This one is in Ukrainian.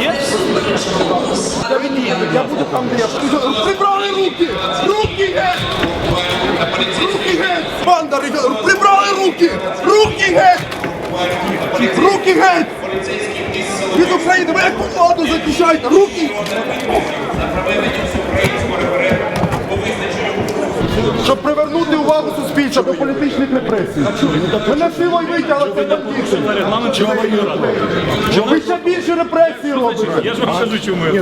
Є? Я від'їду, я буду там, де я. Прибрали руки! Руки геть! Руки геть! Банда, прибрали руки! Руки геть! Руки геть! Від України, ви як владу захищаєте! Руки! Щоб привернути увагу суспільства до політичних репресій. Мене силою витягли, це бандити. Ви ще більше репресій робите. Я ж вам кажу, чому я. Ні,